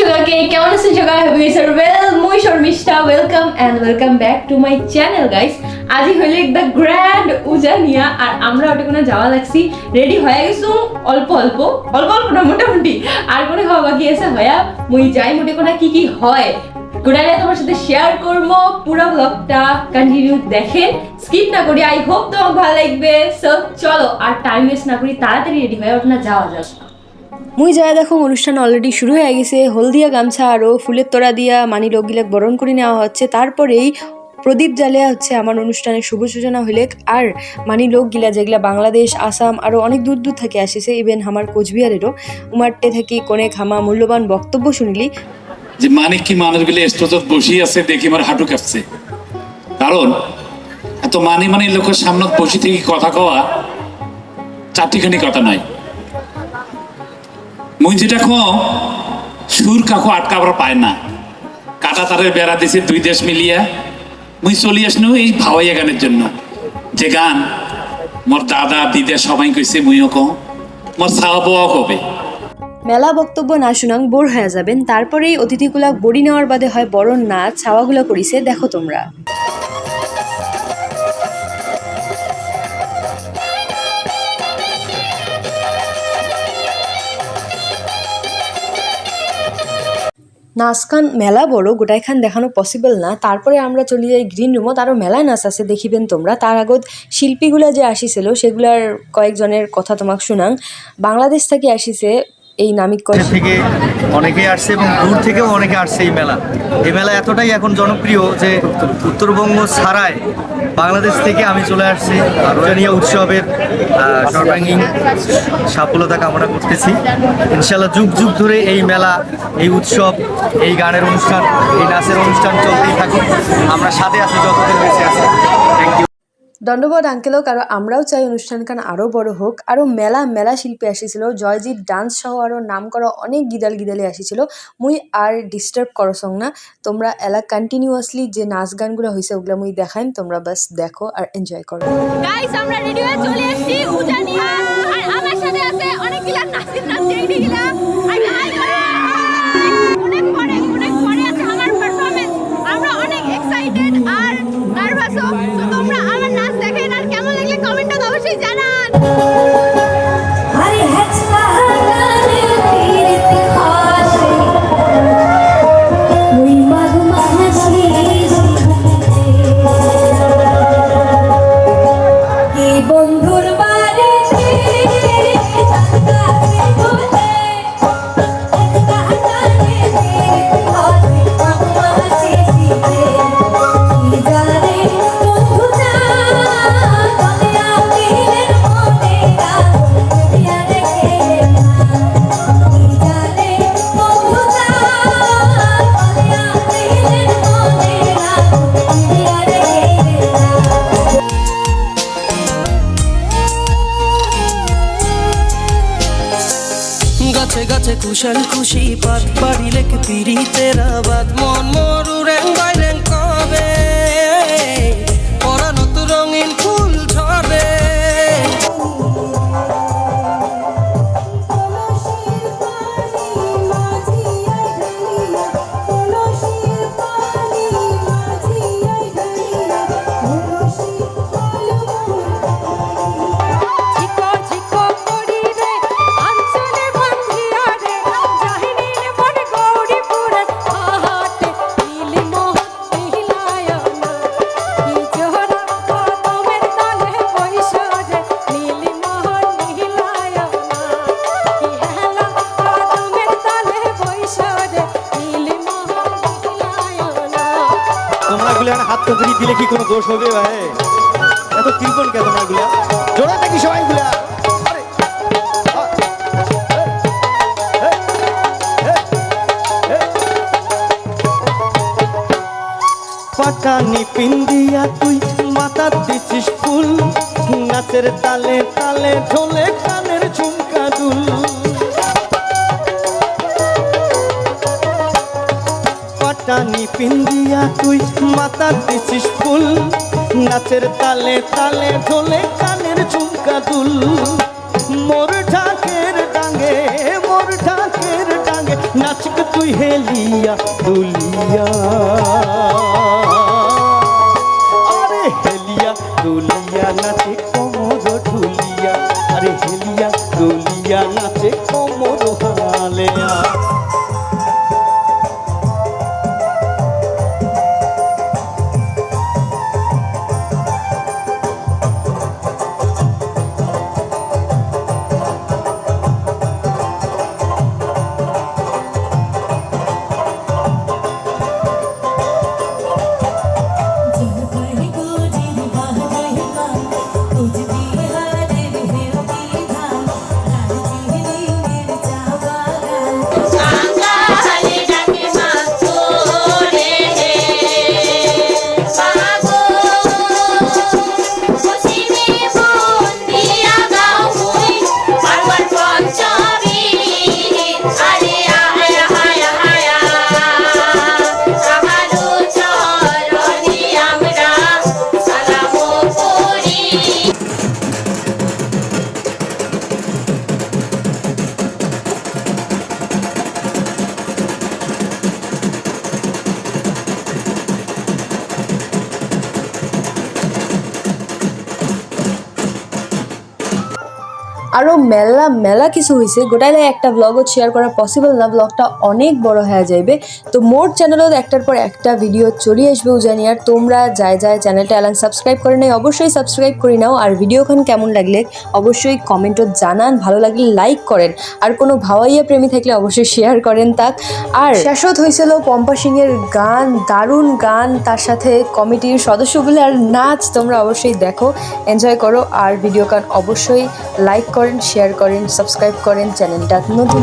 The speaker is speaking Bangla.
সবাইকে কেমন আছেন সবাই হবিস আর ওয়েল মই Sharmishtha welcome and welcome back to my channel guys আজি হইলে দ্য গ্র্যান্ড উজানিয়া আর আমরা ওটা কোনো যাওয়া লাগছি। রেডি হয়ে গেছো? অল্প অল্প। অল্প অল্প না মোটামুটি আর কোনো হওয়া বাকি আছে? হয়া, মুই যাই মোটে কোনো কি কি হয়। গোটালে তোমার সাথে শেয়ার করব পুরো ব্লগটা কন্টিনিউ দেখেন। স্কিপ না করি আই হোপ তোমার ভালো লাগবে। সো চলো, আর টাইম ওয়েস্ট না করি, তাড়াতাড়ি রেডি হয়ে ওঠা যাওয়া যাক। মুই যায় দেখো, অনুষ্ঠান অলরেডি শুরু হয়ে গেছে। হলদিয়া গামছা আরও ফুলের তোড়া দিয়া মানি লোকগিলাক বরণ করে নেওয়া হচ্ছে। তারপরেই প্রদীপ জ্বালিয়া হচ্ছে আমার অনুষ্ঠানের শুভ সূচনা হইলে আর মানি লোকগিলা যেগুলা বাংলাদেশ, আসাম আরও অনেক দূর দূর থেকে আসিছে ইভেন আমার কোচবিহারেরও। উমারটে থাকি কোনে খামা মূল্যবান বক্তব্য শুনিলি। যে মানে কি মানুষগুলো স্টোজত বসি আছে দেখি আমার হাঁটু কাঁপছে। কারণ, এত মানে মানে লোকের সামনে বসি থেকে কথা কওয়া চারটিখানি কথা নয়। মুই যেটা কো সুর কাকু আটকাবার পায় না। কাটা তারের বেড়া দিছে দুই দেশ মিলিয়া। মুই চলি আসনু এই ভাওয়াইয়া গানের জন্য। যে গান মোর দাদা, দিদা সবাই কইছে, মুইও কও, মোর সাহা বউও কবে মেলা বক্তব্য না শুনাং বোর হয়ে যাবেন, তারপরেই অতিথিগুলা বড়ি নেওয়ার বাদে হয় বড় নাচ ছাওয়াগুলা করিছে, দেখো তোমরা। নাচখান মেলা বড় গোটাইখান দেখানো পসিবল না। তারপরে আমরা চলে যাই গ্রিন রুমত আরও মেলা নাচ আছে, দেখিবেন তোমরা। তার আগত শিল্পীগুলা যে আসিছিল, সেগুলার কয়েকজনের কথা তোমাক শুনাং। বাংলাদেশ থেকে আসিছে এই নামিক থেকে অনেকেই আসছে এবং দূর থেকেও অনেকে আসছে এই মেলা। এই মেলা এতটাই এখন জনপ্রিয় যে উত্তরবঙ্গ ছাড়ায় বাংলাদেশ থেকে আমি চলে আসছি, রোজানিয়া উৎসবের সর্বাঙ্গীন সাফল্যতা কামনা করতেছি। ইনশাল্লাহ যুগ যুগ ধরে এই মেলা, এই উৎসব, এই গানের অনুষ্ঠান, এই নাচের অনুষ্ঠান চলতেই থাকুক। আমরা সাথে আছি, যতদিন বেঁচে আছি। দণ্ডবোধ আঙ্কেলক আর আমরাও চাই অনুষ্ঠানখান আরও বড় হোক আরও মেলা মেলা শিল্পী আসিছিল, জয়জিৎ ডান্স সহ আরও নাম করা অনেক গিদাল গিদালি আসিছিল। মুই আর ডিস্টার্ব করসং না তোমরা এলা কন্টিনিউয়াসলি যে নাচ গানগুলো হয়েছে ওগুলো মুই দেখাইম তোমরা বাস দেখো আর এনজয় করো আমরা রেডি হয়ে চলে 回家。啦 গাছে কুশল খুশি পাত বাড়িলে কে পিড়িতের বাদ মন মরু রেং তো দিলে কি কোনো দোষ হবে ভাই এত কৃপণ কে তোমরা গুলা জোড়া থাকি সবাই গুলা আরে, আ, এ, এ, এ, এ। পাটানি পিন্দিয়া তুই মাথা দিছিস ফুল নাচের তালে তালে ঢোলে পিন্দিয়া তুই মাথা দিছিস ফুল। নাচের তালে তালে ঢোলে কানের ঝুমকা দুল। মোর ঢাকের ডাঙ্গে, মোর ঢাকের ডাঙ্গে, নাচক তুই হেলিয়া দুলিয়া। আরে হেলিয়া দুলিয়া, নাচে কোমর ঢুলিয়া। আরও মেলা মেলা কিছু হয়েছে গোটাইলে একটা ব্লগও শেয়ার করা পসিবল না। ব্লগটা অনেক বড় হয়ে যাইবে। তো মোর চ্যানেলও একটার পর একটা ভিডিও চলে আসবে জানি আর তোমরা যায় যায় চ্যানেলটা এলান সাবস্ক্রাইব করে নেই অবশ্যই সাবস্ক্রাইব করে নাও। আর ভিডিওখান কেমন লাগলে অবশ্যই কমেন্টও জানান। ভালো লাগলে লাইক করেন। আর কোনো ভাওয়াইয়া প্রেমী থাকলে অবশ্যই শেয়ার করেন তাক। আর শেষত হয়েছিল পম্পা সিংয়ের গান, দারুণ গান। তার সাথে কমিটির সদস্যগুলো। আর নাচ তোমরা অবশ্যই দেখো এনজয় করো। আর ভিডিও গান অবশ্যই লাইক করেন শেয়ার করেন সাবস্ক্রাইব করেন চ্যানেলটা নতুন